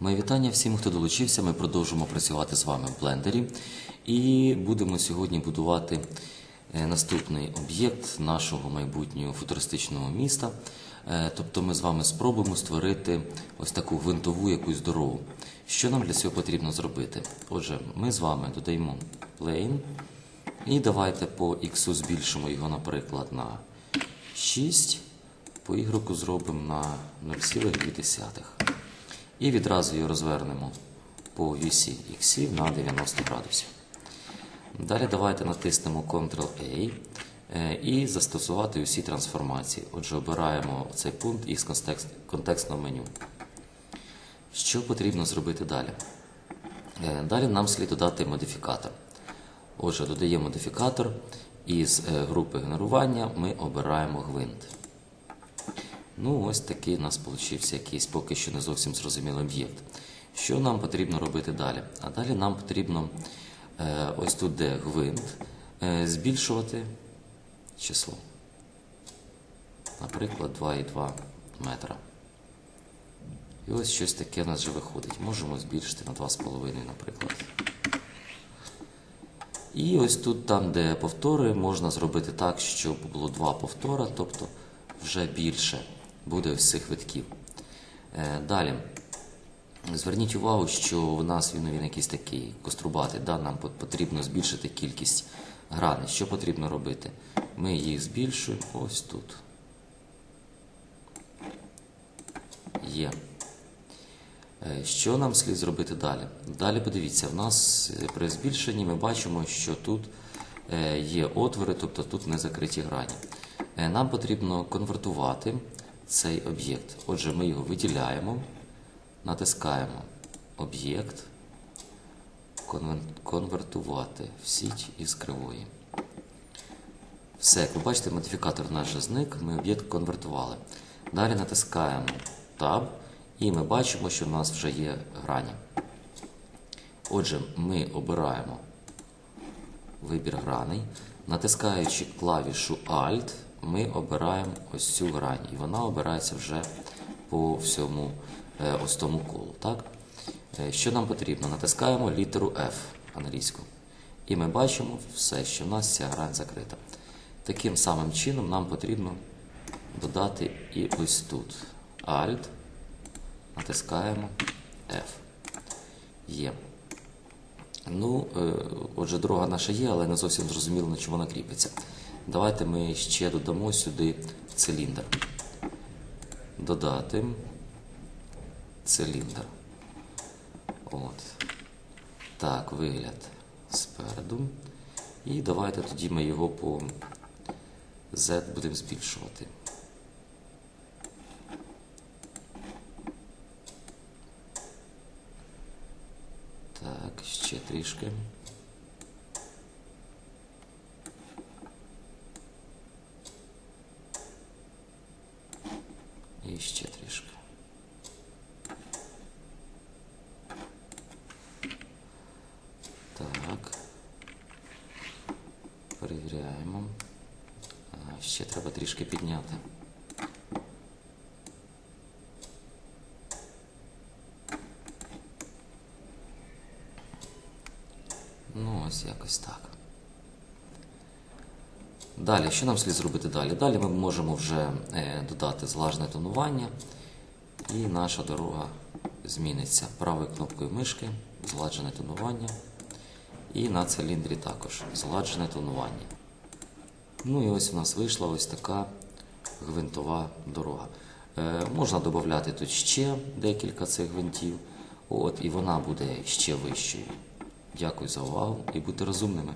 Моє вітання всім, хто долучився. Ми продовжимо працювати з вами в блендері і будемо сьогодні будувати е, наступний об'єкт нашого майбутнього футуристичного міста. Е, Тобто ми з вами спробуємо створити ось таку гвинтову якусь дорогу. Що нам для цього потрібно зробити? Отже, ми з вами додаємо plane і давайте по x збільшимо його, наприклад, на 6, по y зробимо на 0,2. І відразу її розвернемо по вісі X на 90 градусів. Далі давайте натиснемо Ctrl-A е, і застосувати усі трансформації. Отже, обираємо цей пункт із контекст- контекстного меню. Що потрібно зробити далі? Е, Далі нам слід додати модифікатор. Отже, додаємо модифікатор, і з е, групи генерування ми обираємо гвинт. Ну, ось такий у нас получився якийсь поки що не зовсім зрозумілий об'єкт. Що нам потрібно робити далі? А далі нам потрібно е, ось тут, де гвинт, е, збільшувати число. Наприклад, 2,2 метра. І ось щось таке у нас вже виходить. Можемо збільшити на 2,5, наприклад. І ось тут, там, де повтори, можна зробити так, щоб було два повтора, тобто вже більше буде цих витків. Е, Далі. Зверніть увагу, що в нас він, він якийсь такий кострубатий. Да? Нам потрібно збільшити кількість граней. Що потрібно робити? Ми їх збільшуємо ось тут. Є. Е, Що нам слід зробити далі? Далі подивіться, в нас е, при збільшенні ми бачимо, що тут є отвори, тобто тут не закриті грані. Нам потрібно конвертувати цей об'єкт. Отже, ми його виділяємо, натискаємо об'єкт, конвертувати в сіть із кривої. Все, як ви бачите, модифікатор наш зник, ми об'єкт конвертували. Далі натискаємо Tab, і ми бачимо, що в нас вже є грані. Отже, ми обираємо вибір граней. Натискаючи клавішу Alt, ми обираємо ось цю грань, і вона обирається вже по всьому е, ось колу. Так? Е, Що нам потрібно? Натискаємо літеру F англійську. І ми бачимо все, що в нас ця грань закрита. Таким самим чином нам потрібно додати і ось тут Alt, натискаємо F. Є. Ну, е, отже, дорога наша є, але не зовсім зрозуміло, на чому вона кріпиться. Давайте ми ще додамо сюди циліндр. Додати циліндр. От. Так, вигляд спереду. І давайте тоді ми його по Z будемо збільшувати. Так, ще трішки. І ще трішки. Так. Перевіряємо. Ще треба трішки підняти. Ну, ось якось так. Далі, що нам слід зробити далі? Далі ми можемо вже е, додати злажне тонування, і наша дорога зміниться правою кнопкою мишки, зладжене тонування, і на циліндрі також зладжене тонування. Ну і ось у нас вийшла ось така гвинтова дорога. Е, можна додати тут ще декілька цих гвинтів, от, і вона буде ще вищою. Дякую за увагу і будьте розумними.